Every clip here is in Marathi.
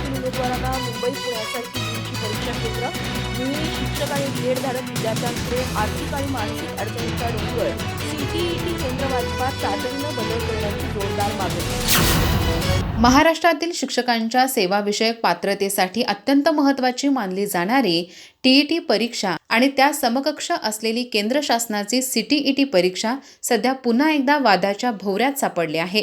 महाराष्ट्रातील उमेदवारांना मुंबई पुण्यासारखी तुमची परीक्षा केंद्र गृहिणी शिक्षक आणि बीएड धारक विद्यार्थ्यांकडे आर्थिक आणि मानसिक अडचणीच्या डोंगर सीटीईटी केंद्र वाटपात तातडीनं बदल करण्याची जोरदार मागणी. महाराष्ट्रातील शिक्षकांच्या सेवाविषयक पात्रतेसाठी अत्यंत महत्त्वाची मानली जाणारी टीईटी परीक्षा आणि त्या समकक्ष असलेली केंद्र शासनाची सीटीईटी परीक्षा सध्या पुन्हा एकदा वादाच्या भोवऱ्यात सापडली आहे.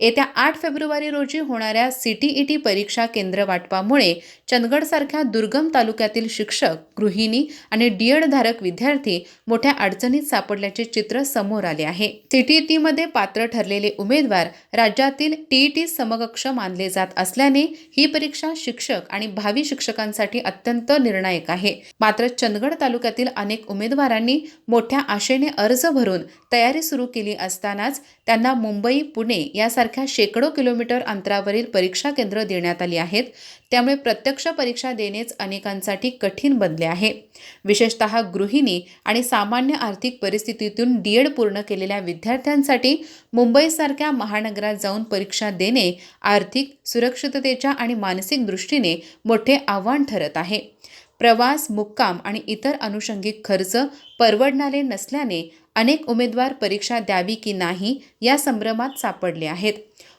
येत्या आठ फेब्रुवारी रोजी होणाऱ्या सी टी ई टी परीक्षा केंद्र वाटपामुळे चंदगडसारख्या दुर्गम तालुक्यातील शिक्षक गृहिणी आणि डीएडधारक विद्यार्थी मोठ्या अडचणीत सापडल्याचे चित्र समोर आले आहे. सीटीईटीमध्ये पात्र ठरलेले उमेदवार राज्यातील टीईटी समकक्ष मानले जात असल्याने ही परीक्षा शिक्षक आणि भावी शिक्षकांसाठी अत्यंत निर्णायक आहे. मात्र चंदगड तालुक्यातील अनेक उमेदवारांनी मोठ्या आशेने अर्ज भरून तयारी सुरू केली असतानाच त्यांना मुंबई पुणे यासारख्या शेकडो किलोमीटर अंतरावरील परीक्षा केंद्र देण्यात आली आहेत. त्यामुळे प्रत्येक प्रत्यक्ष परीक्षा देणेच अनेकांसाठी कठीण बनले आहे. विशेषतः गृहिणी आणि सामान्य आर्थिक परिस्थितीतून डी एड पूर्ण केलेल्या विद्यार्थ्यांसाठी मुंबईसारख्या महानगरात जाऊन परीक्षा देणे आर्थिक सुरक्षिततेच्या आणि मानसिक दृष्टीने मोठे आव्हान ठरत आहे. प्रवास मुक्काम आणि इतर अनुषंगिक खर्च परवडणारे नसल्याने अनेक उमेदवार परीक्षा द्यावी की नाही या संभ्रमात सापडले आहेत.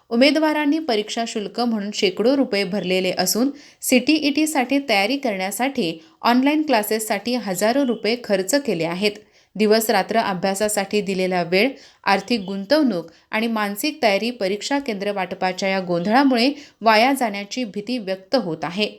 उमेदवारांनी परीक्षा शुल्क म्हणून शेकडो रुपये भरलेले असून सी टी ई टीसाठी तयारी करण्यासाठी ऑनलाईन क्लासेससाठी हजारो रुपये खर्च केले आहेत. दिवस रात्र अभ्यासासाठी दिलेला वेळ आर्थिक गुंतवणूक आणि मानसिक तयारी परीक्षा केंद्र वाटपाच्या या गोंधळामुळे वाया जाण्याची भीती व्यक्त होत आहे.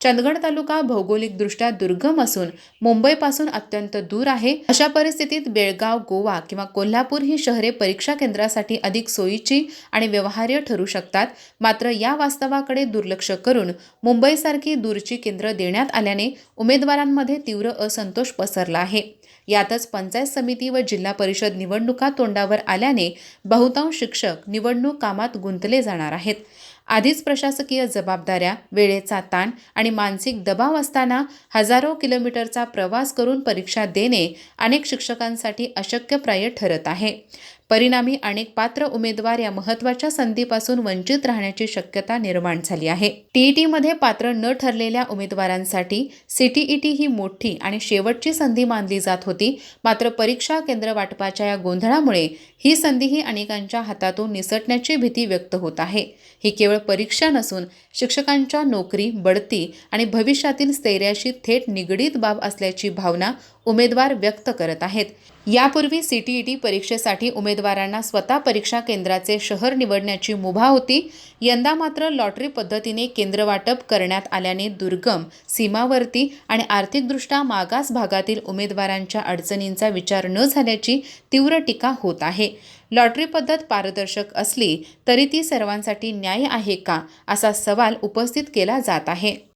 चंदगड तालुका भौगोलिकदृष्ट्या दुर्गम असून मुंबईपासून अत्यंत दूर आहे. अशा परिस्थितीत बेळगाव गोवा किंवा कोल्हापूर ही शहरे परीक्षा केंद्रासाठी अधिक सोयीची आणि व्यवहार्य ठरू शकतात. मात्र या वास्तवाकडे दुर्लक्ष करून मुंबईसारखी दूरची केंद्र देण्यात आल्याने उमेदवारांमध्ये तीव्र असंतोष पसरला आहे. यातच पंचायत समिती व जिल्हा परिषद निवडणुका तोंडावर आल्याने बहुतांश शिक्षक निवडणूक कामात गुंतले जाणार आहेत. आधीच प्रशासकीय जबाबदाऱ्या वेळेचा ताण आणि मानसिक दबाव असताना हजारो किलोमीटरचा प्रवास करून परीक्षा देणे अनेक शिक्षकांसाठी अशक्यप्राय ठरत आहे. परिणामी अनेक पात्र उमेदवार या महत्त्वाच्या संधीपासून वंचित राहण्याची शक्यता निर्माण झाली आहे. टीईटीमध्ये पात्र न ठरलेल्या उमेदवारांसाठी सीटीईटी ही मोठी आणि शेवटची संधी मानली जात होती. मात्र परीक्षा केंद्र वाटपाच्या या गोंधळामुळे ही संधीही अनेकांच्या हातातून निसटण्याची भीती व्यक्त होत आहे. ही केवळ परीक्षा नसून शिक्षकांच्या नोकरी बढती आणि भविष्यातील स्थैर्याशी थेट निगडीत बाब असल्याची भावना उमेदवार व्यक्त करत आहेत. यापूर्वी सीटीईटी परीक्षेसाठी उमेदवारांना स्वतः परीक्षा केंद्राचे शहर निवडण्याची मुभा होती. यंदा मात्र लॉटरी पद्धतीने केंद्र वाटप करण्यात आल्याने दुर्गम सीमावर्ती आणि आर्थिकदृष्ट्या मागास भागातील उमेदवारांच्या अडचणींचा विचार न झाल्याची तीव्र टीका होत आहे. लॉटरी पद्धत पारदर्शक असली तरी ती सर्वांसाठी न्याय आहे का असा सवाल उपस्थित केला जात आहे.